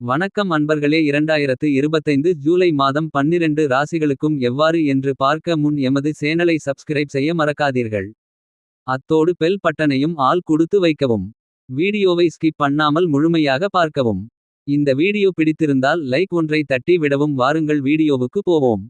வணக்கம் அன்பர்களே 2025 ஜூலை மாதம் 12 ராசிகளுக்கும் எவ்வாறு என்று பார்க்க முன் எமது சேனலை சப்ஸ்கிரைப் செய்ய மறக்காதீர்கள். அத்தோடு பெல் பட்டனையும் ஆள் கொடுத்து வைக்கவும். வீடியோவை ஸ்கிப் பண்ணாமல் முழுமையாக பார்க்கவும். இந்த வீடியோ பிடித்திருந்தால் லைக் ஒன்றை தட்டி விடவும் வாருங்கள் வீடியோவுக்கு போவோம்.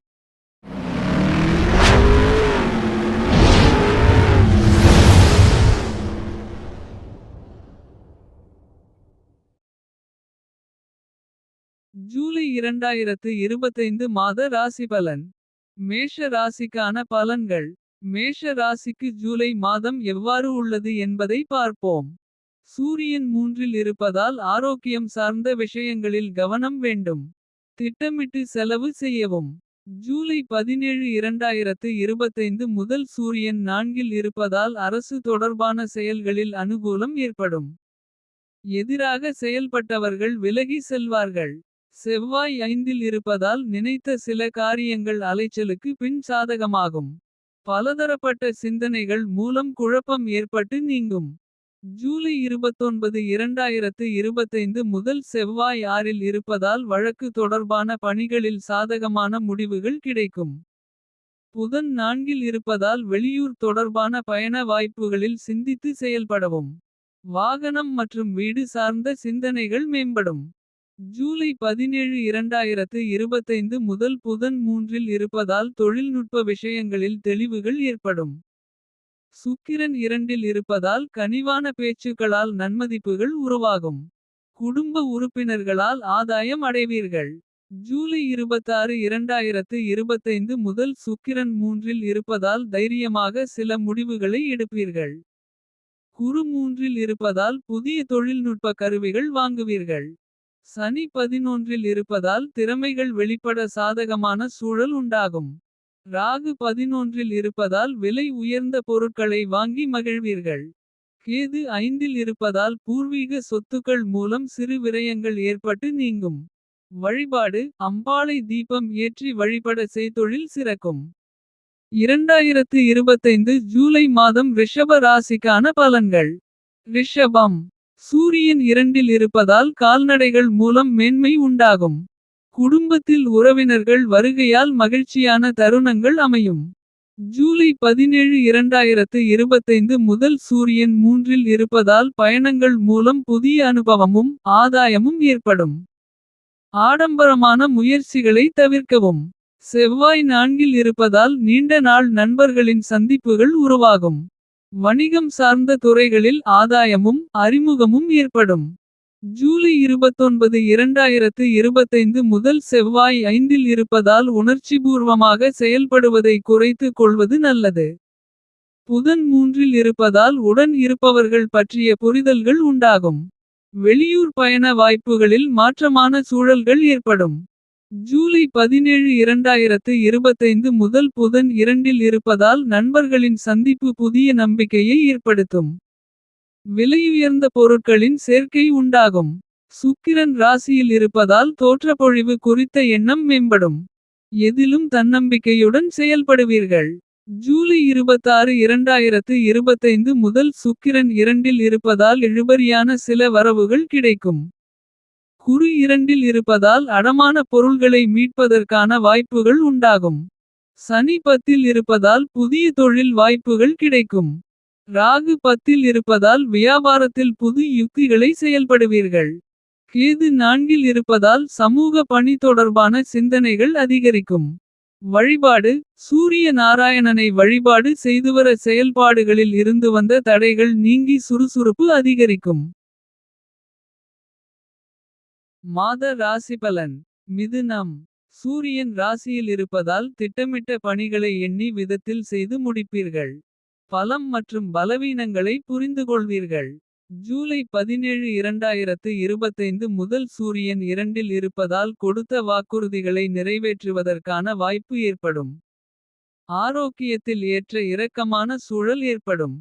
ஜூலை 2025 மாத ராசி பலன். மேஷ ராசிக்கான பலன்கள். மேஷ ராசிக்கு ஜூலை மாதம் எவ்வாறு உள்ளது என்பதை பார்ப்போம். சூரியன் மூன்றில் இருப்பதால் ஆரோக்கியம் சார்ந்த விஷயங்களில் கவனம் வேண்டும். திட்டமிட்டு செலவு செய்யவும். ஜூலை 17 2025 முதல் சூரியன் நான்கில் இருப்பதால் அரசு தொடர்பான செயல்களில் அனுகூலம் ஏற்படும். எதிராக செயல்பட்டவர்கள் விலகி செல்வார்கள். செவ்வாய் ஐந்தில் இருப்பதால் நினைத்த சில காரியங்கள் அலைச்சலுக்கு பின் சாதகமாகும். பலதரப்பட்ட சிந்தனைகள் மூலம் குழப்பம் ஏற்பட்டு நீங்கும். ஜூலை 29 2025 முதல் செவ்வாய் ஆறில் இருப்பதால் வழக்கு தொடர்பான பணிகளில் சாதகமான முடிவுகள் கிடைக்கும். புதன் நான்கில் இருப்பதால் வெளியூர் தொடர்பான பயண வாய்ப்புகளில் சிந்தித்து செயல்படவும். வாகனம் மற்றும் வீடு சார்ந்த சிந்தனைகள் மேம்படும். ஜூலை 17 2025 முதல் புதன் மூன்றில் இருப்பதால் தொழில்நுட்ப விஷயங்களில் தெளிவுகள் ஏற்படும். சுக்கிரன் இரண்டில் இருப்பதால் கனிவான பேச்சுக்களால் நன்மதிப்புகள் உருவாகும். குடும்ப உறுப்பினர்களால் ஆதாயம் அடைவீர்கள். ஜூலை 26 2025 முதல் சுக்கிரன் மூன்றில் இருப்பதால் தைரியமாக சில முடிவுகளை எடுப்பீர்கள். குறு மூன்றில் இருப்பதால் புதிய தொழில்நுட்ப கருவிகள் வாங்குவீர்கள். சனி 11இல் இருப்பதால் திறமைகள் வெளிப்பட சாதகமான சூழல் உண்டாகும். ராகு 11இல் இருப்பதால் விலை உயர்ந்த பொருட்களை வாங்கி மகிழ்வீர்கள். கேது ஐந்தில் இருப்பதால் பூர்வீக சொத்துக்கள் மூலம் சிறு விரயங்கள் ஏற்பட்டு நீங்கும். வழிபாடு அம்பாளை தீபம் ஏற்றி வழிபட செய்தொழில் சிறக்கும். 2025 ஜூலை மாதம் ரிஷப ராசிக்கான பலன்கள். ரிஷபம் சூரியன் இரண்டில் இருப்பதால் கால்நடைகள் மூலம் மேன்மை உண்டாகும். குடும்பத்தில் உறவினர்கள் வருகையால் மகிழ்ச்சியான தருணங்கள் அமையும். ஜூலை 17 2025 முதல் சூரியன் மூன்றில் இருப்பதால் பயணங்கள் மூலம் புதிய அனுபவமும். ஆதாயமும் ஏற்படும். ஆடம்பரமான முயற்சிகளை தவிர்க்கவும். செவ்வாய் நான்கில் இருப்பதால் நீண்ட நாள் நண்பர்களின் சந்திப்புகள் உருவாகும். வணிகம் சார்ந்த துறைகளில் ஆதாயமும் அறிமுகமும் ஏற்படும். ஜூலை 29 2025 முதல் செவ்வாய் ஐந்தில் இருப்பதால் உணர்ச்சிபூர்வமாக செயல்படுவதை குறைத்து கொள்வது நல்லது. புதன் மூன்றில் இருப்பதால் உடன் இருப்பவர்கள் பற்றிய புரிதல்கள் உண்டாகும். வெளியூர் பயண வாய்ப்புகளில் மாற்றமான சூழல்கள் ஏற்படும். ஜூலை 17 2025 முதல் புதன் இரண்டில் இருப்பதால் நண்பர்களின் சந்திப்பு புதிய நம்பிக்கையை ஏற்படுத்தும். விலையுயர்ந்த பொருட்களின் சேர்க்கை உண்டாகும். சுக்கிரன் ராசியில் இருப்பதால் தோற்றப்பொழிவு குறித்த எண்ணம் மேம்படும். எதிலும் தன்னம்பிக்கையுடன் செயல்படுவீர்கள். ஜூலை 26 2025 முதல் சுக்கிரன் இரண்டில் இருப்பதால் இழுபறியான சில வரவுகள் கிடைக்கும். குரு இரண்டில் இருப்பதால் அடமான பொருள்களை மீட்பதற்கான வாய்ப்புகள் உண்டாகும். சனி பத்தில் இருப்பதால் புதிய தொழில் வாய்ப்புகள் கிடைக்கும். ராகு பத்தில் இருப்பதால் வியாபாரத்தில் புது யுக்திகளை செயல்படுவீர்கள். கேது நான்கில் இருப்பதால் சமூக பணி தொடர்பான சிந்தனைகள் அதிகரிக்கும். வழிபாடு சூரிய நாராயணனை வழிபாடு செய்துவர செயல்பாடுகளில் இருந்து வந்த தடைகள் நீங்கி சுறுசுறுப்பு அதிகரிக்கும். மாத ராசிபலன் மிதுனம் சூரியன் ராசியில் இருப்பதால் திட்டமிட்ட பணிகளை எண்ணி விதத்தில் செய்து முடிப்பீர்கள். பலம் மற்றும் பலவீனங்களை புரிந்துகொள்வீர்கள். ஜூலை 17 2025 முதல் சூரியன் இரண்டில் இருப்பதால் கொடுத்த வாக்குறுதிகளை நிறைவேற்றுவதற்கான வாய்ப்பு ஏற்படும். ஆரோக்கியத்தில் ஏற்ற இறக்கமான சூழல் ஏற்படும்.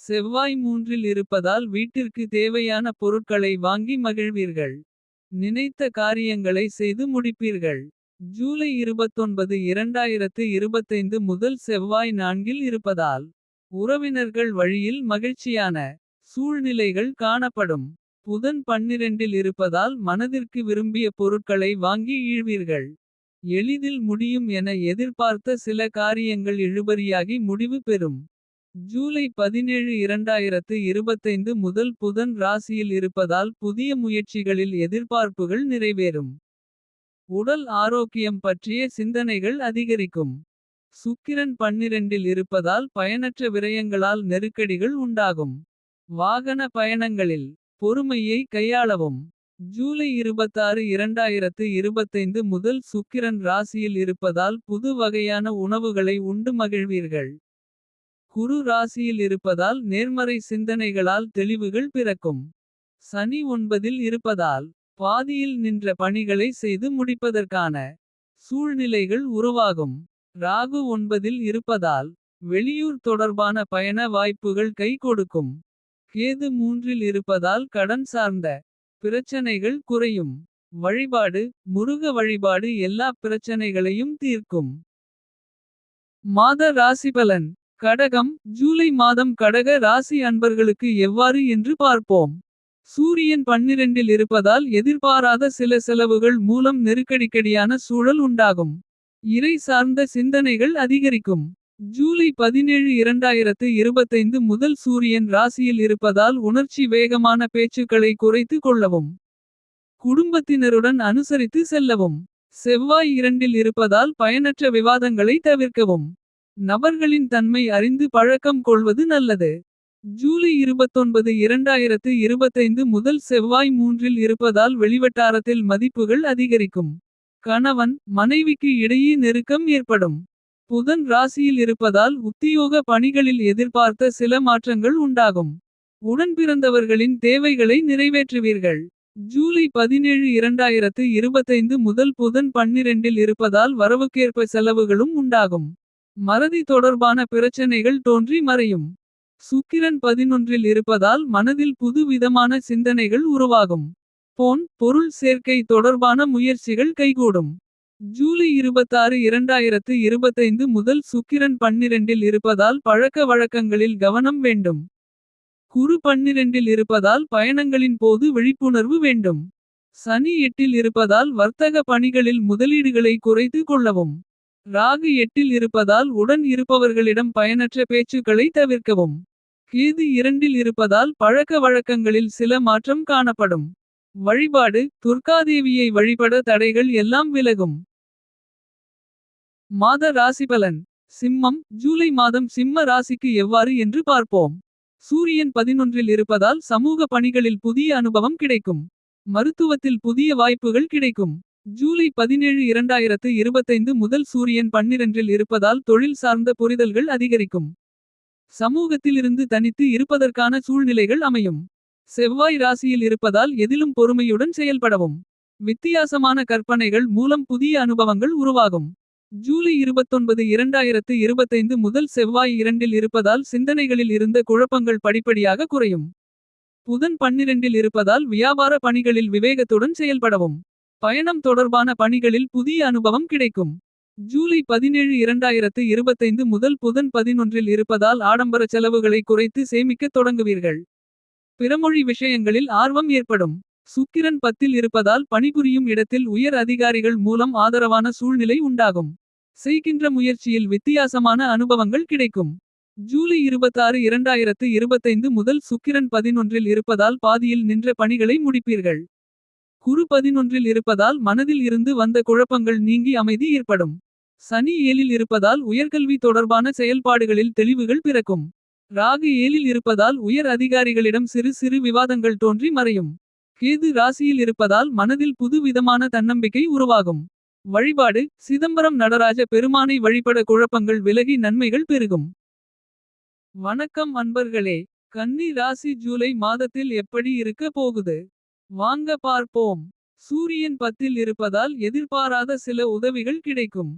செவ்வாய் மூன்றில் இருப்பதால் வீட்டிற்கு தேவையான பொருட்களை வாங்கி மகிழ்வீர்கள். நினைத்த காரியங்களை செய்து முடிப்பீர்கள். ஜூலை 29 2025 முதல் செவ்வாய் நான்கில் இருப்பதால். உறவினர்கள் வழியில் மகிழ்ச்சியான சூழ்நிலைகள் காணப்படும். புதன் பன்னிரெண்டில் இருப்பதால் மனதிற்கு விரும்பிய பொருட்களை வாங்கி ஈழ்வீர்கள். எளிதில் முடியும் என எதிர்பார்த்த சில காரியங்கள் இழுபறியாகி முடிவு பெறும். ஜூலை 17 2025 முதல் புதன் ராசியில் இருப்பதால் புதிய முயற்சிகளில் எதிர்பார்ப்புகள் நிறைவேறும். உடல் ஆரோக்கியம் பற்றிய சிந்தனைகள் அதிகரிக்கும். சுக்கிரன் பன்னிரெண்டில் இருப்பதால் பயனற்ற விரயங்களால் நெருக்கடிகள் உண்டாகும். வாகன பயணங்களில் பொறுமையை கையாளவும். ஜூலை 26 2025 முதல் சுக்கிரன் ராசியில் இருப்பதால் புது வகையான உணவுகளை உண்டு மகிழ்வீர்கள். குரு ராசியில் இருப்பதால் நேர்மறை சிந்தனைகளால் தெளிவுகள் பிறக்கும். சனி ஒன்பதில் இருப்பதால் பாதியில் நின்ற பணிகளை செய்து முடிப்பதற்கான. சூழ்நிலைகள் உருவாகும் ராகு ஒன்பதில் இருப்பதால். வெளியூர் தொடர்பான பயண வாய்ப்புகள் கை கொடுக்கும். கேது மூன்றில் இருப்பதால் கடன் சார்ந்த பிரச்சனைகள் குறையும். வழிபாடு முருக வழிபாடு எல்லா பிரச்சனைகளையும் தீர்க்கும். மாத ராசிபலன் கடகம் ஜூலை மாதம் கடக ராசி அன்பர்களுக்கு எவ்வாறு என்று பார்ப்போம். சூரியன் பன்னிரெண்டில் இருப்பதால் எதிர்பாராத சில செலவுகள் மூலம் நெருக்கடிக்கடியான சூழல் உண்டாகும். இறை சார்ந்த சிந்தனைகள் அதிகரிக்கும். ஜூலை 17 2025 முதல் சூரியன் ராசியில் இருப்பதால் உணர்ச்சி வேகமான பேச்சுக்களை குறைத்து கொள்ளவும். குடும்பத்தினருடன் அனுசரித்து செல்லவும். செவ்வாய் இரண்டில் இருப்பதால் பயனற்ற விவாதங்களை தவிர்க்கவும். நபர்களின் தன்மை அறிந்து பழக்கம் கொள்வது நல்லது. ஜூலை 29 2025 முதல் செவ்வாய் மூன்றில் இருப்பதால் வெளிவட்டாரத்தில் மதிப்புகள் அதிகரிக்கும். கணவன் மனைவிக்கு இடையே நெருக்கம் ஏற்படும். புதன் ராசியில் இருப்பதால் உத்தியோக பணிகளில் எதிர்பார்த்த சில மாற்றங்கள் உண்டாகும். உடன்பிறந்தவர்களின் தேவைகளை நிறைவேற்றுவீர்கள். ஜூலை 17 2025 முதல் புதன் பன்னிரெண்டில் இருப்பதால் வரவுக்கேற்ப செலவுகளும் உண்டாகும். மறதி தொடர்பான பிரச்சனைகள் தோன்றி மறையும். சுக்கிரன் பதினொன்றில் இருப்பதால் மனதில் புதுவிதமான சிந்தனைகள் உருவாகும். போன் பொருள் சேர்க்கை தொடர்பான முயற்சிகள் கைகூடும். ஜூலை 26 2025 முதல் சுக்கிரன் பன்னிரெண்டில் இருப்பதால் பழக்க வழக்கங்களில் கவனம் வேண்டும். குரு பன்னிரண்டில் இருப்பதால் பயணங்களின் போது விழிப்புணர்வு வேண்டும். சனி எட்டில் இருப்பதால் வர்த்தக பணிகளில் முதலீடுகளை குறைத்து கொள்ளவும். ராகு எட்டில் இருப்பதால் உடன் இருப்பவர்களிடம் பயனற்ற பேச்சுக்களை தவிர்க்கவும். கேது இரண்டில் இருப்பதால் பழக்க வழக்கங்களில் சில மாற்றம் காணப்படும். வழிபாடு துர்காதேவியை வழிபட தடைகள் எல்லாம் விலகும். மாத ராசிபலன் சிம்மம் ஜூலை மாதம் சிம்ம ராசிக்கு எவ்வாறு என்று பார்ப்போம். சூரியன் பதினொன்றில் இருப்பதால் சமூக பணிகளில் புதிய அனுபவம் கிடைக்கும். மருத்துவத்தில் புதிய வாய்ப்புகள் கிடைக்கும். ஜூலை 17 2025 முதல் சூரியன் பன்னிரண்டில் இருப்பதால் தொழில் சார்ந்த புரிதல்கள் அதிகரிக்கும். சமூகத்திலிருந்து தனித்து இருப்பதற்கான சூழ்நிலைகள் அமையும். செவ்வாய் ராசியில் இருப்பதால் எதிலும் பொறுமையுடன் செயல்படவும். வித்தியாசமான கற்பனைகள் மூலம் புதிய அனுபவங்கள் உருவாகும். ஜூலை 29 2025 முதல் செவ்வாய் இரண்டில் இருப்பதால் சிந்தனைகளில் இருந்த குழப்பங்கள் படிப்படியாக குறையும். புதன் பன்னிரெண்டில் இருப்பதால் வியாபார பணிகளில் விவேகத்துடன் செயல்படவும். பயணம் தொடர்பான பணிகளில் புதிய அனுபவம் கிடைக்கும். ஜூலை 17 2025 முதல் புதன் பதினொன்றில் இருப்பதால் ஆடம்பர செலவுகளை குறைத்து சேமிக்கத் தொடங்குவீர்கள். பிறமொழி விஷயங்களில் ஆர்வம் ஏற்படும். சுக்கிரன் பத்தில் இருப்பதால் பணிபுரியும் இடத்தில் உயர் அதிகாரிகள் மூலம் ஆதரவான சூழ்நிலை உண்டாகும். செய்கின்ற முயற்சியில் வித்தியாசமான அனுபவங்கள் கிடைக்கும். ஜூலை 26 2025 முதல் சுக்கிரன் பதினொன்றில் இருப்பதால் பாதியில் நின்ற பணிகளை முடிப்பீர்கள். குரு பதினொன்றில் இருப்பதால் மனதில் இருந்து வந்த குழப்பங்கள் நீங்கி அமைதி ஏற்படும். சனி ஏழில் இருப்பதால் உயர்கல்வி தொடர்பான செயல்பாடுகளில் தெளிவுகள் பிறக்கும். ராகு ஏழில் இருப்பதால் உயர் அதிகாரிகளிடம் சிறு சிறு விவாதங்கள் தோன்றி மறையும். கேது ராசியில் இருப்பதால் மனதில் புது விதமான தன்னம்பிக்கை உருவாகும். வழிபாடு சிதம்பரம் நடராஜ பெருமானை வழிபட குழப்பங்கள் விலகி நன்மைகள் பெருகும். வணக்கம் அன்பர்களே கன்னி ராசி ஜூலை மாதத்தில் எப்படி இருக்க போகுது. வாங்க பார்ப்போம் சூரியன் பத்தில் இருப்பதால் எதிர்பாராத சில உதவிகள் கிடைக்கும்.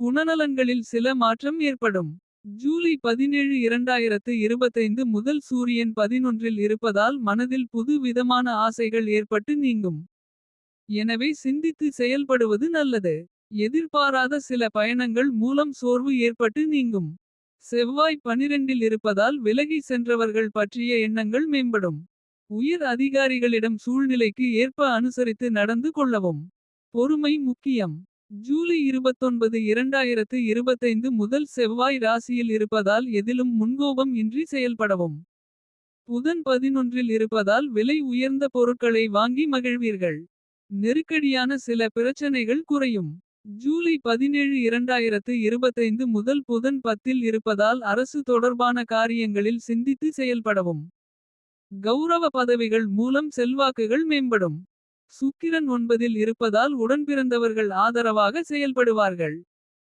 குணநலன்களில் சில மாற்றம் ஏற்படும். ஜூலை 17 2025 முதல் சூரியன் பதினொன்றில் இருப்பதால் மனதில் புது விதமான ஆசைகள் ஏற்பட்டு நீங்கும். எனவே சிந்தித்து செயல்படுவது நல்லது. எதிர்பாராத சில பயணங்கள் மூலம் சோர்வு ஏற்பட்டு நீங்கும். செவ்வாய் 12இல் இருப்பதால் விலகி சென்றவர்கள் பற்றிய எண்ணங்கள் மேம்படும். உயர் அதிகாரிகளிடம் சூழ்நிலைக்கு ஏற்ப அனுசரித்து நடந்து கொள்ளவும். பொறுமை முக்கியம் ஜூலை 29 2025 முதல் செவ்வாய் ராசியில் இருப்பதால் எதிலும் முன்கோபம் இன்றி செயல்படவும். புதன் 11இல் இருப்பதால் விலை உயர்ந்த பொருட்களை வாங்கி மகிழ்வீர்கள். நெருக்கடியான சில பிரச்சனைகள் குறையும். ஜூலை 17 2025 முதல் புதன் 10இல் இருப்பதால் அரசு தொடர்பான காரியங்களில் சிந்தித்து செயல்படவும். கௌரவ பதவிகள் மூலம் செல்வாக்குகள் மேம்படும். சுக்கிரன் ஒன்பதில் இருப்பதால் உடன்பிறந்தவர்கள் ஆதரவாக செயல்படுவார்கள்.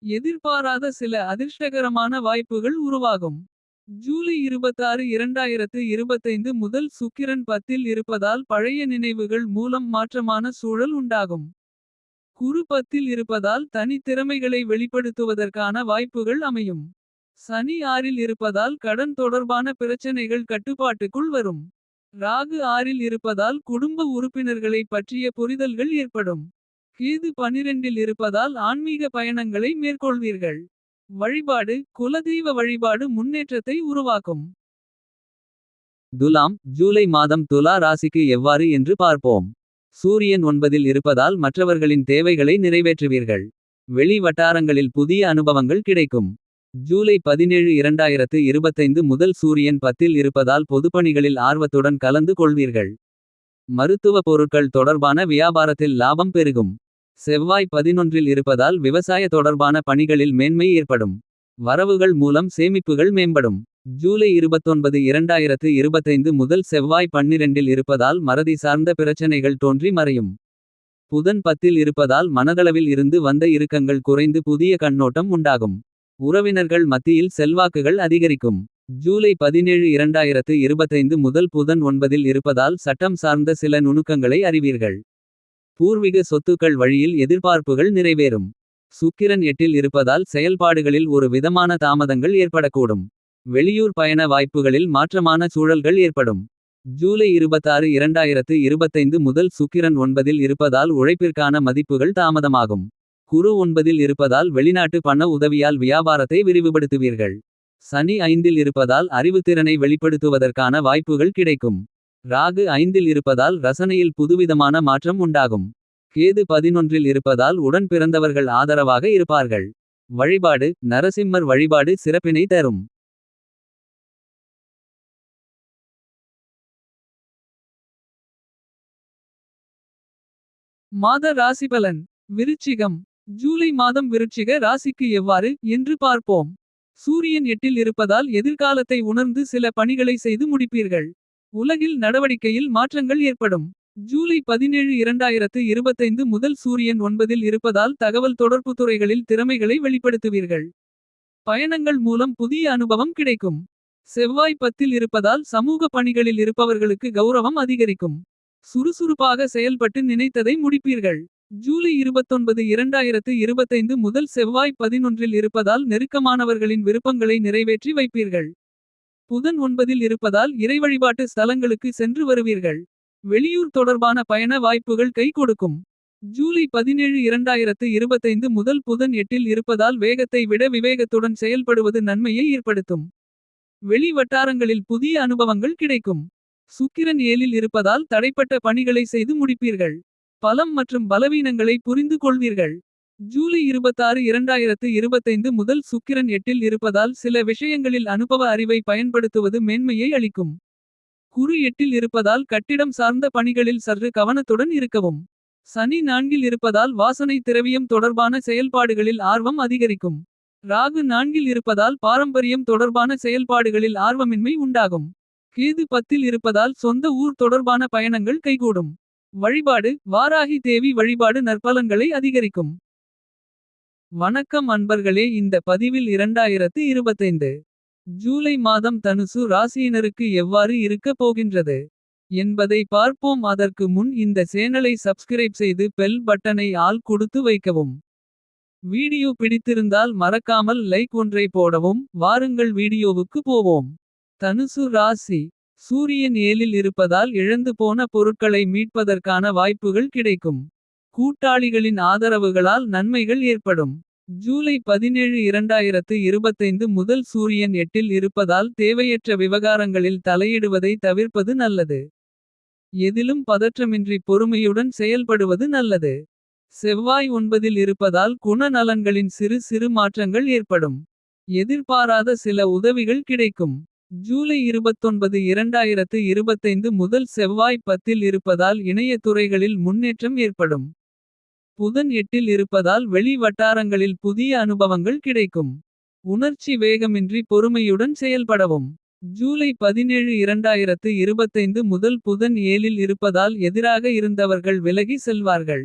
எதிர்பாராத சில அதிர்ஷ்டகரமான வாய்ப்புகள் உருவாகும். ஜூலை 26 2025 முதல் சுக்கிரன் 10இல் இருப்பதால் பழைய நினைவுகள் மூலம் மாற்றமான சூழல் உண்டாகும். குரு 10இல் இருப்பதால் தனித்திறமைகளை வெளிப்படுத்துவதற்கான வாய்ப்புகள் அமையும். சனி ஆறில் இருப்பதால் கடன் தொடர்பான பிரச்சனைகள் கட்டுப்பாட்டுக்குள் வரும். ராகு ஆறில் இருப்பதால் குடும்ப உறுப்பினர்களை பற்றிய புரிதல்கள் ஏற்படும். கேது 12இல் இருப்பதால் ஆன்மீக பயணங்களை மேற்கொள்வீர்கள். வழிபாடு குலதெய்வ வழிபாடு முன்னேற்றத்தை உருவாக்கும். துலாம் ஜூலை மாதம் துலா ராசிக்கு எவ்வாறு என்று பார்ப்போம். சூரியன் ஒன்பதில் இருப்பதால் மற்றவர்களின் தேவைகளை நிறைவேற்றுவீர்கள். வெளி வட்டாரங்களில் புதிய அனுபவங்கள் கிடைக்கும். ஜூலை 17 2025 முதல் சூரியன் 10இல் இருப்பதால் பொதுப்பணிகளில் ஆர்வத்துடன் கலந்து கொள்வீர்கள். மருத்துவ பொருட்கள் தொடர்பான வியாபாரத்தில் லாபம் பெருகும். செவ்வாய் 11இல் இருப்பதால் விவசாய தொடர்பான பணிகளில் மேன்மை ஏற்படும். வரவுகள் மூலம் சேமிப்புகள் மேம்படும். ஜூலை 29 2025 முதல் செவ்வாய் 12இல் இருப்பதால் மறதி சார்ந்த பிரச்சனைகள் தோன்றி மறையும். புதன் 10இல் இருப்பதால் மனதளவில் இருந்து வந்த இறுக்கங்கள் குறைந்து புதிய கண்ணோட்டம் உண்டாகும். உறவினர்கள் மத்தியில் செல்வாக்குகள் அதிகரிக்கும். ஜூலை 17 2025 முதல் புதன் ஒன்பதில் இருப்பதால் சட்டம் சார்ந்த சில நுணுக்கங்களை அறிவீர்கள். பூர்வீக சொத்துக்கள் வழியில் எதிர்பார்ப்புகள் நிறைவேறும். சுக்கிரன் எட்டில் இருப்பதால் செயல்பாடுகளில் ஒரு விதமான தாமதங்கள் ஏற்படக்கூடும். வெளியூர் பயண வாய்ப்புகளில் மாற்றமான சூழல்கள் ஏற்படும். ஜூலை 26 2025 முதல் சுக்கிரன் ஒன்பதில் இருப்பதால் உழைப்பிற்கான மதிப்புகள் தாமதமாகும். குரு ஒன்பதில் இருப்பதால் வெளிநாட்டு பண உதவியால் வியாபாரத்தை விரிவுபடுத்துவீர்கள். சனி ஐந்தில் இருப்பதால் அறிவுத்திறனை வெளிப்படுத்துவதற்கான வாய்ப்புகள் கிடைக்கும். ராகு ஐந்தில் இருப்பதால் ரசனையில் புதுவிதமான மாற்றம் உண்டாகும். கேது 11இல் இருப்பதால் உடன் பிறந்தவர்கள் ஆதரவாக இருப்பார்கள். வழிபாடு நரசிம்மர் வழிபாடு சிறப்பினை தரும். மாத ராசிபலன் விருச்சிகம் ஜூலை மாதம் விருட்சிக ராசிக்கு எவ்வாறு என்று பார்ப்போம். சூரியன் எட்டில் இருப்பதால் எதிர்காலத்தை உணர்ந்து சில பணிகளை செய்து முடிப்பீர்கள். உலகில் நடவடிக்கையில் மாற்றங்கள் ஏற்படும். ஜூலை 17 2025 முதல் சூரியன் ஒன்பதில் இருப்பதால் தகவல் தொடர்பு துறைகளில் திறமைகளை வெளிப்படுத்துவீர்கள். பயணங்கள் மூலம் புதிய அனுபவம் கிடைக்கும். செவ்வாய் 10இல் இருப்பதால் சமூக பணிகளில் இருப்பவர்களுக்கு கௌரவம் அதிகரிக்கும். சுறுசுறுப்பாக செயல்பட்டு நினைத்ததை முடிப்பீர்கள். ஜூலை 29 2025 முதல் செவ்வாய் 11இல் இருப்பதால் நெருக்கமானவர்களின் விருப்பங்களை நிறைவேற்றி வைப்பீர்கள். புதன் ஒன்பதில் இருப்பதால் இறைவழிபாட்டு ஸ்தலங்களுக்கு சென்று வருவீர்கள். வெளியூர் தொடர்பான பயண வாய்ப்புகள் கை கொடுக்கும். ஜூலை 17 2025 முதல் புதன் எட்டில் இருப்பதால் வேகத்தை விட விவேகத்துடன் செயல்படுவது நன்மையை ஏற்படுத்தும். வெளி வட்டாரங்களில் புதிய அனுபவங்கள் கிடைக்கும். சுக்கிரன் ஏழில் இருப்பதால் தடைப்பட்ட பணிகளை செய்து முடிப்பீர்கள். பலம் மற்றும் பலவீனங்களை புரிந்து கொள்வீர்கள். ஜூலை 26 2025 முதல் சுக்கிரன் எட்டில் இருப்பதால் சில விஷயங்களில் அனுபவ அறிவை பயன்படுத்துவது மேன்மையை அளிக்கும். குரு எட்டில் இருப்பதால் கட்டிடம் சார்ந்த பணிகளில் சற்று கவனத்துடன் இருக்கவும். சனி நான்கில் இருப்பதால் வாசனை திரவியம் தொடர்பான செயல்பாடுகளில் ஆர்வம் அதிகரிக்கும். ராகு நான்கில் இருப்பதால் பாரம்பரியம் தொடர்பான செயல்பாடுகளில் ஆர்வமின்மை உண்டாகும். கேது 10இல் இருப்பதால் சொந்த ஊர் தொடர்பான பயணங்கள் கைகூடும். வழிபாடு வாராகி தேவி வழிபாடு நற்பலன்களை அதிகரிக்கும். வணக்கம் அன்பர்களே இந்த பதிவில் 2025 ஜூலை மாதம் தனுசு ராசியினருக்கு எவ்வாறு இருக்க போகின்றது. என்பதை பார்ப்போம் அதற்கு முன் இந்த சேனலை சப்ஸ்கிரைப் செய்து பெல் பட்டனை ஆல் கொடுத்து வைக்கவும். வீடியோ பிடித்திருந்தால் மறக்காமல் லைக் ஒன்றை போடவும் வாருங்கள் வீடியோவுக்கு போவோம். தனுசு ராசி சூரியன் ஏழில் இருப்பதால் இழந்து போன பொருட்களை மீட்பதற்கான வாய்ப்புகள் கிடைக்கும். கூட்டாளிகளின் ஆதரவுகளால் நன்மைகள் ஏற்படும். ஜூலை 17 2025 முதல் சூரியன் எட்டில் இருப்பதால் தேவையற்ற விவகாரங்களில் தலையிடுவதை தவிர்ப்பது நல்லது. எதிலும் பதற்றமின்றி பொறுமையுடன் செயல்படுவது நல்லது. செவ்வாய் ஒன்பதில் இருப்பதால் குணநலன்களின் சிறு சிறு மாற்றங்கள் ஏற்படும். எதிர்பாராத சில உதவிகள் கிடைக்கும். ஜூலை 29 2025 முதல் செவ்வாய் பத்தில் இருப்பதால் இணைய துறைகளில் முன்னேற்றம் ஏற்படும். புதன் எட்டில் இருப்பதால் வெளி வட்டாரங்களில் புதிய அனுபவங்கள் கிடைக்கும். உணர்ச்சி வேகமின்றி பொறுமையுடன் செயல்படவும். ஜூலை 17 2025 முதல் புதன் ஏழில் இருப்பதால் எதிராக இருந்தவர்கள் விலகி செல்வார்கள்.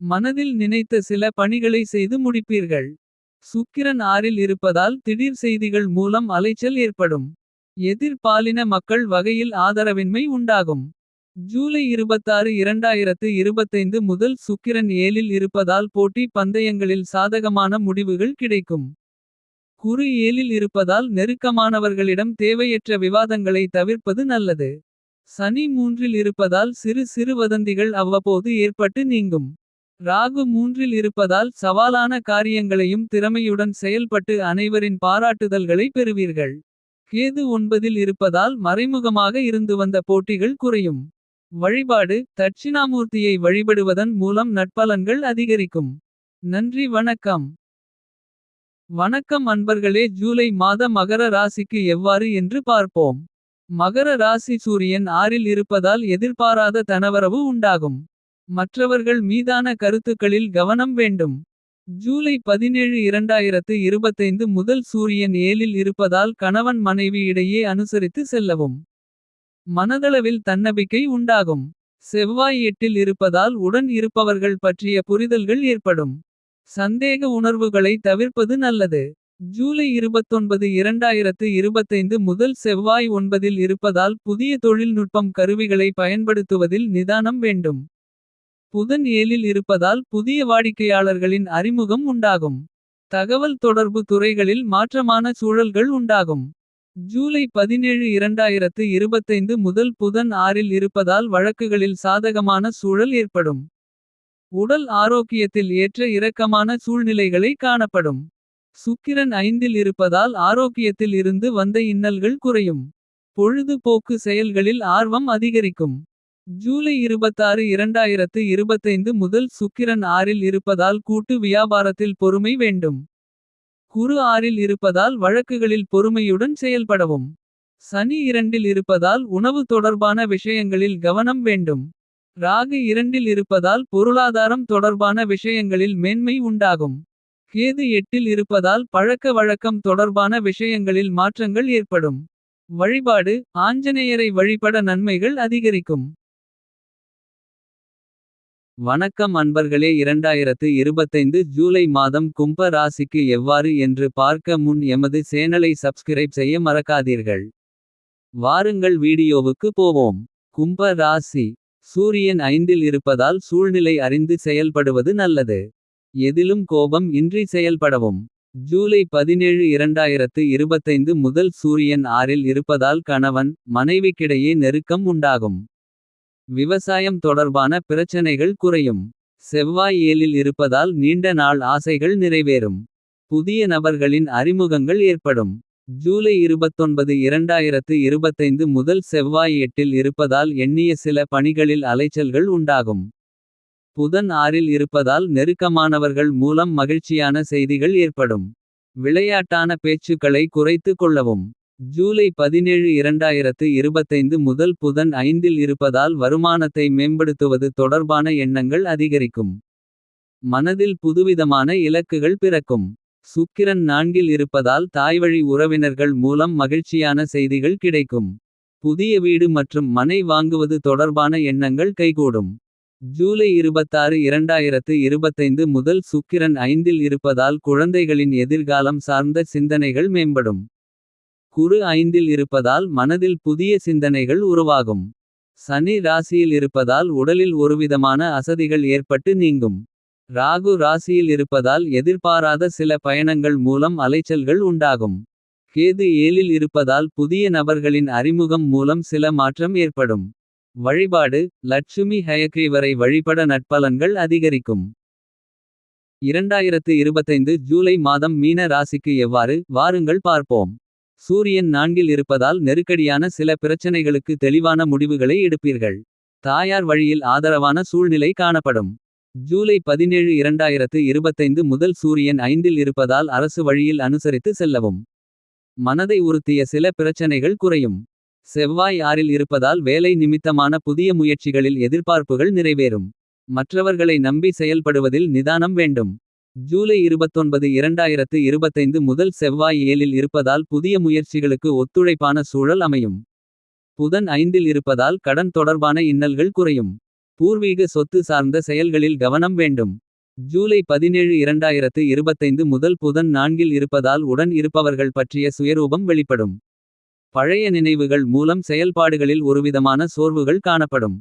மனதில் நினைத்த சில பணிகளை செய்து முடிப்பீர்கள். சுக்கிரன் ஆறில் இருப்பதால் திடீர் செய்திகள் மூலம் அலைச்சல் ஏற்படும். எதிர்பாலின மக்கள் வகையில் ஆதரவின்மை உண்டாகும். ஜூலை 26 2025 முதல் சுக்கிரன் ஏழில் இருப்பதால் போட்டி பந்தயங்களில் சாதகமான முடிவுகள் கிடைக்கும். குரு ஏழில் இருப்பதால் நெருக்கமானவர்களிடம் தேவையற்ற விவாதங்களை தவிர்ப்பது நல்லது. சனி மூன்றில் இருப்பதால் சிறு சிறு வதந்திகள் அவ்வப்போது ஏற்பட்டு நீங்கும். ராகு மூன்றில் இருப்பதால் சவாலான காரியங்களையும் திறமையுடன் செயல்பட்டு அனைவரின் பாராட்டுதல்களை பெறுவீர்கள். கேது ஒன்பதில் இருப்பதால் மறைமுகமாக இருந்து வந்த போட்டிகள் குறையும். வழிபாடு தட்சிணாமூர்த்தியை வழிபடுவதன் மூலம் நட்பலன்கள் அதிகரிக்கும். நன்றி வணக்கம். வணக்கம் அன்பர்களே ஜூலை மாத மகர ராசிக்கு எவ்வாறு என்று பார்ப்போம். மகர ராசி சூரியன் ஆறில் இருப்பதால் எதிர்பாராத தனவரவு உண்டாகும். மற்றவர்கள் மீதான கருத்துக்களில் கவனம் வேண்டும். ஜூலை 17 2025 முதல் சூரியன் ஏழில் இருப்பதால் கணவன் மனைவி இடையே அனுசரித்து செல்லவும். மனதளவில் தன்னபிக்கை உண்டாகும். செவ்வாய் எட்டில் இருப்பதால் உடன் இருப்பவர்கள் பற்றிய புரிதல்கள் ஏற்படும். சந்தேக உணர்வுகளை தவிர்ப்பது நல்லது. ஜூலை 29 2025 முதல் செவ்வாய் ஒன்பதில் இருப்பதால் புதிய தொழில்நுட்பம் கருவிகளை பயன்படுத்துவதில் நிதானம் வேண்டும். புதன் ஏழில் இருப்பதால் புதிய வாடிக்கையாளர்களின் அறிமுகம் உண்டாகும். தகவல் தொடர்பு துறைகளில் மாற்றமான சூழல்கள் உண்டாகும். ஜூலை 17 2025 முதல் புதன் ஆறில் இருப்பதால் வழக்குகளில் சாதகமான சூழல் ஏற்படும். உடல் ஆரோக்கியத்தில் ஏற்ற இறக்கமான சூழ்நிலைகளை காணப்படும். சுக்கிரன் ஐந்தில் இருப்பதால் ஆரோக்கியத்தில் இருந்து வந்த இன்னல்கள் குறையும். பொழுதுபோக்கு செயல்களில் ஆர்வம் அதிகரிக்கும். ஜூலை 26 2025 முதல் சுக்கிரன் ஆறில் இருப்பதால் கூட்டு வியாபாரத்தில் பொறுமை வேண்டும். குரு ஆறில் இருப்பதால் வழக்குகளில் பொறுமையுடன் செயல்படவும். சனி இரண்டில் இருப்பதால் உணவு தொடர்பான விஷயங்களில் கவனம் வேண்டும். ராகு இரண்டில் இருப்பதால் பொருளாதாரம் தொடர்பான விஷயங்களில் மேன்மை உண்டாகும். கேது எட்டில் இருப்பதால் பழக்க வழக்கம் தொடர்பான விஷயங்களில் மாற்றங்கள் ஏற்படும். வழிபாடு ஆஞ்சநேயரை வழிபட நன்மைகள் அதிகரிக்கும். வணக்கம் அன்பர்களே 2025 ஜூலை மாதம் கும்ப ராசிக்கு எவ்வாறு என்று பார்க்க முன் எமது சேனலை சப்ஸ்கிரைப் செய்ய மறக்காதீர்கள். வாருங்கள் வீடியோவுக்கு போவோம். கும்ப ராசி சூரியன் ஐந்தில் இருப்பதால் சூழ்நிலை அறிந்து செயல்படுவது நல்லது. எதிலும் கோபம் இன்றி செயல்படவும். ஜூலை 17 2025 முதல் சூரியன் ஆறில் இருப்பதால் கணவன் மனைவிக்கிடையே நெருக்கம் உண்டாகும். விவசாயம் தொடர்பான பிரச்சனைகள் குறையும். செவ்வாய் ஏழில் இருப்பதால் நீண்ட நாள் ஆசைகள் நிறைவேறும். புதிய நபர்களின் அறிமுகங்கள் ஏற்படும். ஜூலை 29 2025 முதல் செவ்வாய் எட்டில் இருப்பதால் எண்ணிய சில பணிகளில் அலைச்சல்கள் உண்டாகும். புதன் ஆறில் இருப்பதால் நெருக்கமானவர்கள் மூலம் மகிழ்ச்சியான செய்திகள் ஏற்படும். விளையாட்டான பேச்சுக்களை குறைத்து கொள்ளவும். ஜூலை 17 2025 முதல் புதன் ஐந்தில் இருப்பதால் வருமானத்தை மேம்படுத்துவது தொடர்பான எண்ணங்கள் அதிகரிக்கும். மனதில் புதுவிதமான இலக்குகள் பிறக்கும். சுக்கிரன் நான்கில் இருப்பதால் தாய்வழி உறவினர்கள் மூலம் மகிழ்ச்சியான செய்திகள் கிடைக்கும். புதிய வீடு மற்றும் மனை வாங்குவது தொடர்பான எண்ணங்கள் கைகூடும். ஜூலை 26 2025 முதல் சுக்கிரன் ஐந்தில் இருப்பதால் குழந்தைகளின் எதிர்காலம் சார்ந்த சிந்தனைகள் மேம்படும். குரு ஐந்தில் இருப்பதால் மனதில் புதிய சிந்தனைகள் உருவாகும். சனி ராசியில் இருப்பதால் உடலில் ஒருவிதமான அசதிகள் ஏற்பட்டு நீங்கும். ராகு ராசியில் இருப்பதால் எதிர்பாராத சில பயணங்கள் மூலம் அலைச்சல்கள் உண்டாகும். கேது ஏழில் இருப்பதால் புதிய நபர்களின் அறிமுகம் மூலம் சில மாற்றம் ஏற்படும். வழிபாடு லட்சுமி ஹயக்ரீவரை வழிபட நட்பலன்கள் அதிகரிக்கும். 2025 ஜூலை மாதம் மீன ராசிக்கு எவ்வாறு வாருங்கள் பார்ப்போம். சூரியன் நான்கில் இருப்பதால் நெருக்கடியான சில பிரச்சனைகளுக்கு தெளிவான முடிவுகளை எடுப்பீர்கள். தாயார் வழியில் ஆதரவான சூழ்நிலை காணப்படும். ஜூலை 17 2025 முதல் சூரியன் ஐந்தில் இருப்பதால் அரசு வழியில் அனுசரித்து செல்லவும். மனதை உறுத்திய சில பிரச்சனைகள் குறையும். செவ்வாய் ஆறில் இருப்பதால் வேலை நிமித்தமான புதிய முயற்சிகளில் எதிர்பார்ப்புகள் நிறைவேறும். மற்றவர்களை நம்பி செயல்படுவதில் நிதானம் வேண்டும். ஜூலை 29 2025 முதல் செவ்வாய் ஏழில் இருப்பதால் புதிய முயற்சிகளுக்கு ஒத்துழைப்பான சூழல் அமையும். புதன் ஐந்தில் இருப்பதால் கடன் தொடர்பான இன்னல்கள் குறையும். பூர்வீக சொத்து சார்ந்த செயல்களில் கவனம் வேண்டும். ஜூலை 17 2025 முதல் புதன் நான்கில் இருப்பதால் உடன் இருப்பவர்கள் பற்றிய சுயரூபம் வெளிப்படும். பழைய நினைவுகள் மூலம் செயல்பாடுகளில் ஒருவிதமான சோர்வுகள் காணப்படும்.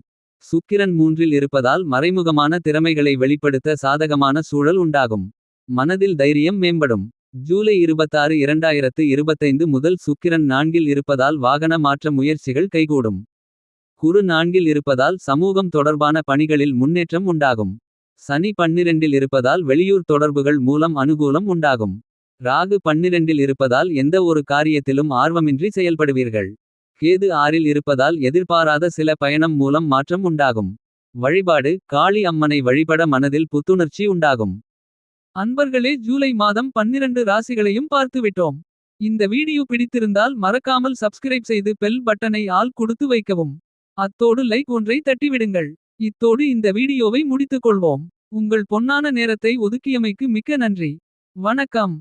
சுக்கிரன் மூன்றில் இருப்பதால் மறைமுகமான திறமைகளை வெளிப்படுத்த சாதகமான சூழல் உண்டாகும். மனதில் தைரியம் மேம்படும். ஜூலை 26 2025 முதல் சுக்கிரன் நான்கில் இருப்பதால் வாகன மாற்ற முயற்சிகள் கைகூடும். குரு நான்கில் இருப்பதால் சமூகம் தொடர்பான பணிகளில் முன்னேற்றம் உண்டாகும். சனி பன்னிரெண்டில் இருப்பதால் வெளியூர் தொடர்புகள் மூலம் அனுகூலம் உண்டாகும். ராகு பன்னிரெண்டில் இருப்பதால் எந்த ஒரு காரியத்திலும் ஆர்வமின்றி செயல்படுவீர்கள். கேது ஆறில் இருப்பதால் எதிர்பாராத சில பயணம் மூலம் மாற்றம் உண்டாகும். வழிபாடு காளி அம்மனை வழிபட மனதில் புத்துணர்ச்சி உண்டாகும். அன்பர்களே ஜூலை மாதம் 12 ராசிகளையும் பார்த்துவிட்டோம். இந்த வீடியோ பிடித்திருந்தால் மறக்காமல் சப்ஸ்கிரைப் செய்து பெல் பட்டனை ஆல் கொடுத்து வைக்கவும். அத்தோடு லைக் ஒன்றை தட்டிவிடுங்கள். இத்தோடு இந்த வீடியோவை முடித்துக் கொள்வோம். உங்கள் பொன்னான நேரத்தை ஒதுக்கியமைக்கு மிக்க நன்றி. வணக்கம்.